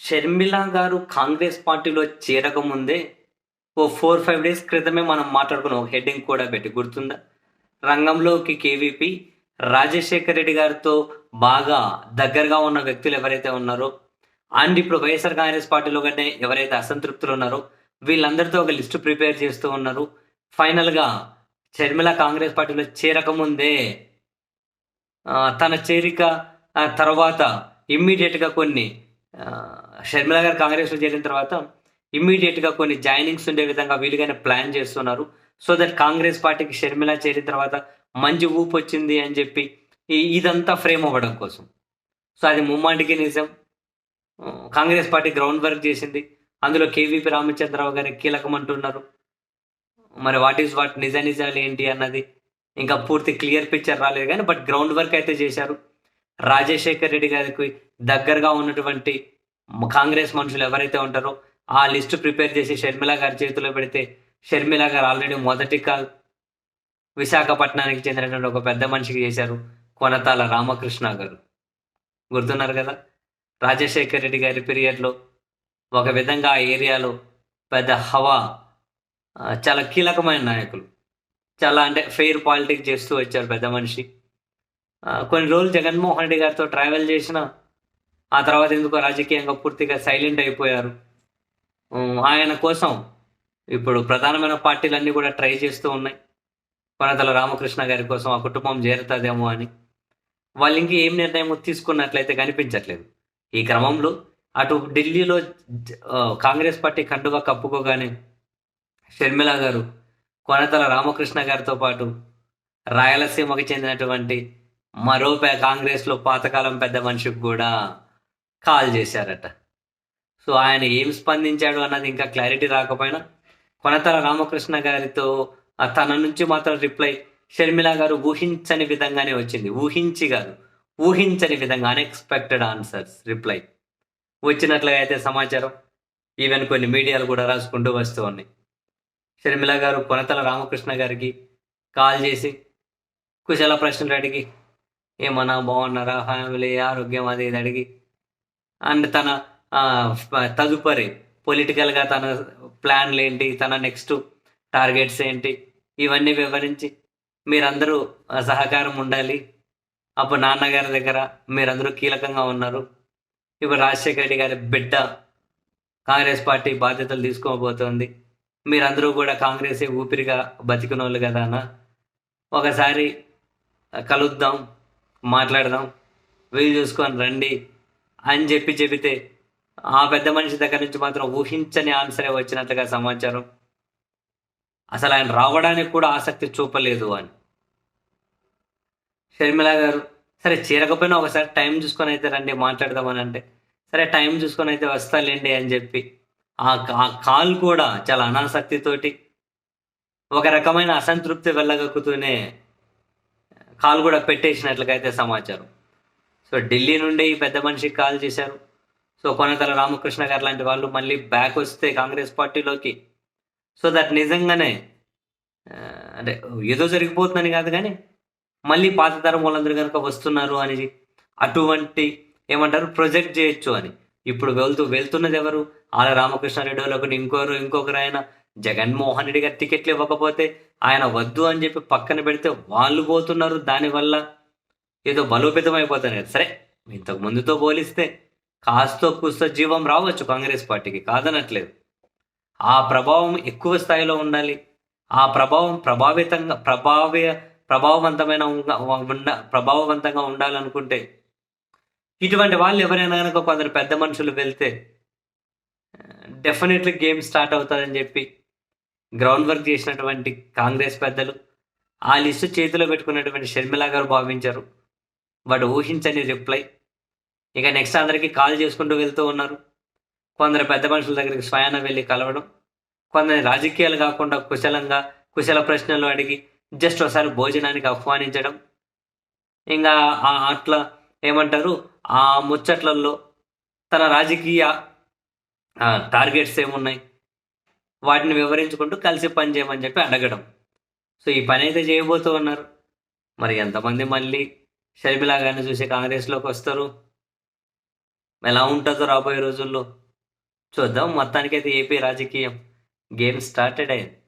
షర్మిల గారు కాంగ్రెస్ పార్టీలో చేరకముందే ఓ ఫోర్ ఫైవ్ డేస్ క్రితమే మనం మాట్లాడుకున్న. ఒక హెడ్డింగ్ కూడా పెట్టి గుర్తుందా? రంగంలోకి కేవీపీ రాజశేఖర్ రెడ్డి గారితో బాగా దగ్గరగా ఉన్న వ్యక్తులు ఎవరైతే ఉన్నారో అండ్ ఇప్పుడు వైఎస్ఆర్ కాంగ్రెస్ పార్టీలో కంటే ఎవరైతే అసంతృప్తులు ఉన్నారో వీళ్ళందరితో ఒక లిస్టు ప్రిపేర్ చేస్తూ ఉన్నారు. ఫైనల్గా షర్మిల కాంగ్రెస్ పార్టీలో చేరకముందే తన చేరిక తర్వాత ఇమ్మీడియట్గా కొన్ని షర్మిల గారు కాంగ్రెస్లో చేరిన తర్వాత ఇమ్మీడియట్గా కొన్ని జాయినింగ్స్ ఉండే విధంగా వీలుగానే ప్లాన్ చేస్తున్నారు. సో దట్ కాంగ్రెస్ పార్టీకి షర్మిల చేరిన తర్వాత మంచి ఊపు వచ్చింది అని చెప్పి ఇదంతా ఫ్రేమ్ అవ్వడం కోసం. సో అది ముమ్మాటికి నిజం. కాంగ్రెస్ పార్టీ గ్రౌండ్ వర్క్ చేసింది. అందులో కేవీపీ రామచంద్రరావు గారు కీలకం అంటున్నారు మరి వాట్ ఈస్ వాట్ నిజ నిజాలు ఏంటి అన్నది ఇంకా పూర్తి క్లియర్ పిక్చర్ రాలేదు కానీ బట్ గ్రౌండ్ వర్క్ అయితే చేశారు. రాజశేఖర్ రెడ్డి గారికి దగ్గరగా ఉన్నటువంటి కాంగ్రెస్ మనుషులు ఎవరైతే ఉంటారో ఆ లిస్ట్ ప్రిపేర్ చేసి షర్మిల గారి చేతిలో పెడితే షర్మిల గారు ఆల్రెడీ మొదటి కాల్ విశాఖపట్నానికి చెందినటువంటి ఒక పెద్ద మనిషికి చేశారు కొనతాల రామకృష్ణ గారు. గుర్తున్నారు కదా? రాజశేఖర్ రెడ్డి గారి పీరియడ్లో ఒక విధంగా ఆ ఏరియాలో పెద్ద హవా చాలా కీలకమైన నాయకులు. చాలా అంటే ఫెయిర్ పాలిటిక్స్ చేస్తూ వచ్చారు పెద్ద మనిషి. కొన్ని రోజులు జగన్మోహన్ రెడ్డి గారితో ట్రావెల్ చేసిన ఆ తర్వాత ఎందుకో రాజకీయంగా పూర్తిగా సైలెంట్ అయిపోయారు. ఆయన కోసం ఇప్పుడు ప్రధానమైన పార్టీలన్నీ కూడా ట్రై చేస్తూ ఉన్నాయి. కొనతల రామకృష్ణ గారి కోసం ఆ కుటుంబం చేరుతుందేమో అని. వాళ్ళు ఇంక ఏం నిర్ణయం తీసుకున్నట్లయితే కనిపించట్లేదు. ఈ క్రమంలో అటు ఢిల్లీలో కాంగ్రెస్ పార్టీ కండువా కప్పుకోగానే షర్మిల గారు కొనతల రామకృష్ణ గారితో పాటు రాయలసీమకు చెందినటువంటి మరో కాంగ్రెస్లో పాతకాలం పెద్ద మనిషికి కూడా కాల్ చేశారట. సో ఆయన ఏం స్పందించాడు అన్నది ఇంకా క్లారిటీ రాకపోయినా కొనతల రామకృష్ణ గారితో తన నుంచి మాత్రం రిప్లై షర్మిల గారు ఊహించని విధంగానే వచ్చింది. ఊహించి కాదు ఊహించని విధంగా అన్ఎక్స్పెక్టెడ్ ఆన్సర్స్ రిప్లై. వచ్చినట్లుగా అయితే సమాచారం. ఈవెన్ కొన్ని మీడియాలు కూడా రాసుకుంటూ వస్తూ ఉన్నాయి. షర్మిల గారు కొనతల రామకృష్ణ గారికి కాల్ చేసి కుశల ప్రశ్నలు అడిగి ఏమన్నా బాగున్నారా? ఫ్యామిలీ ఆరోగ్యం అది ఇది అడిగి అండ్ తన తదుపరి పొలిటికల్గా తన ప్లాన్లు ఏంటి తన నెక్స్ట్ టార్గెట్స్ ఏంటి ఇవన్నీ వివరించి మీరందరూ సహకారం ఉండాలి. అప్పుడు నాన్నగారి దగ్గర మీరందరూ కీలకంగా ఉన్నారు. ఇప్పుడు రాజశేఖర రెడ్డి గారి బిడ్డ కాంగ్రెస్ పార్టీ బాధ్యతలు తీసుకోబోతోంది. మీరందరూ కూడా కాంగ్రెస్ ఊపిరిగా బతికినోళ్ళు కదా అన్న. ఒకసారి కలుద్దాం మాట్లాడదాం. వీలు చూసుకొని రండి. అని చెప్పి చెబితే ఆ పెద్ద మనిషి దగ్గర నుంచి మాత్రం ఊహించని ఆన్సరే వచ్చినట్లుగా సమాచారం. అసలు ఆయన రావడానికి కూడా ఆసక్తి చూపలేదు అని. షర్మిల గారు సరే చేరకపోయినా ఒకసారి టైం చూసుకొని అయితే రండి మాట్లాడదామని అంటే సరే టైం చూసుకొని అయితే వస్తాలేండి అని చెప్పి ఆ ఆ కాల్ కూడా చాలా అనాసక్తితోటి ఒక రకమైన అసంతృప్తి వెళ్ళగక్కుతూనే కాల్ కూడా పెట్టేసినట్లుగా అయితే సమాచారం. సో ఢిల్లీ నుండి ఈ పెద్ద మనిషికి కాల్ చేశారు. సో కొనతల రామకృష్ణ గారు లాంటి వాళ్ళు మళ్ళీ బ్యాక్ వస్తే కాంగ్రెస్ పార్టీలోకి. సో దట్ నిజంగానే అంటే ఏదో జరిగిపోతుందని కాదు కానీ మళ్ళీ పాత తరం వాళ్ళందరూ కనుక వస్తున్నారు అని అటువంటి ఏమంటారు ప్రొజెక్ట్ చేయొచ్చు అని. ఇప్పుడు వెళ్తూ వెళ్తున్నది ఎవరు? ఆల రామకృష్ణారెడ్డి వాళ్ళకు ఇంకొకరు ఇంకొకరు ఆయన. జగన్మోహన్ రెడ్డి గారు టికెట్లు ఇవ్వకపోతే ఆయన వద్దు అని చెప్పి పక్కన పెడితే వాళ్ళు పోతున్నారు దానివల్ల. ఏదో బలోపేతం అయిపోతారు కదా. సరే ఇంతకు ముందుతో పోలిస్తే కాస్తో కూస్తో జీవం రావచ్చు కాంగ్రెస్ పార్టీకి కాదనట్లేదు. ఆ ప్రభావం ఎక్కువ స్థాయిలో ఉండాలి. ఆ ప్రభావం ప్రభావితంగా ప్రభావ ప్రభావవంతమైన ఉండ- ప్రభావవంతంగా ఉండాలనుకుంటే ఇటువంటి వాళ్ళు ఎవరైనా కనుక కొందరు పెద్ద మనుషులు వెళ్తే డెఫినెట్లీ గేమ్ స్టార్ట్ అవుతుందని చెప్పి గ్రౌండ్ వర్క్ చేసినటువంటి కాంగ్రెస్ పెద్దలు ఆ లిస్టు చేతిలో పెట్టుకున్నటువంటి షర్మిలా గారు భావించారు. వాడు ఊహించని రిప్లై ఇక నెక్స్ట్ అందరికీ కాల్ చేసుకుంటూ వెళ్తూ ఉన్నారు. కొందరు పెద్ద మనుషుల దగ్గరికి స్వయాన వెళ్ళి కలవడం కొందరు రాజకీయాలు కాకుండా కుశలంగా కుశల ప్రశ్నలు అడిగి జస్ట్ ఒకసారి భోజనానికి ఆహ్వానించడం. ఇంకా ఆ- అట్లా ఏమంటారు? ఆ ముచ్చట్లలో తన రాజకీయ టార్గెట్స్ ఏమున్నాయి? వాటిని వివరించుకుంటూ కలిసి పని చేయమని చెప్పి అడగడం. సో ఈ పని అయితే చేయబోతూ ఉన్నారు. మరి ఎంతమంది మళ్ళీ షర్మిలా గారిని చూసి కాంగ్రెస్లోకి వస్తారు. ఎలా ఉంటుందో రాబోయే రోజుల్లో చూద్దాం. మొత్తానికైతే ఏపీ రాజకీయం. గేమ్ స్టార్టెడ్ అయింది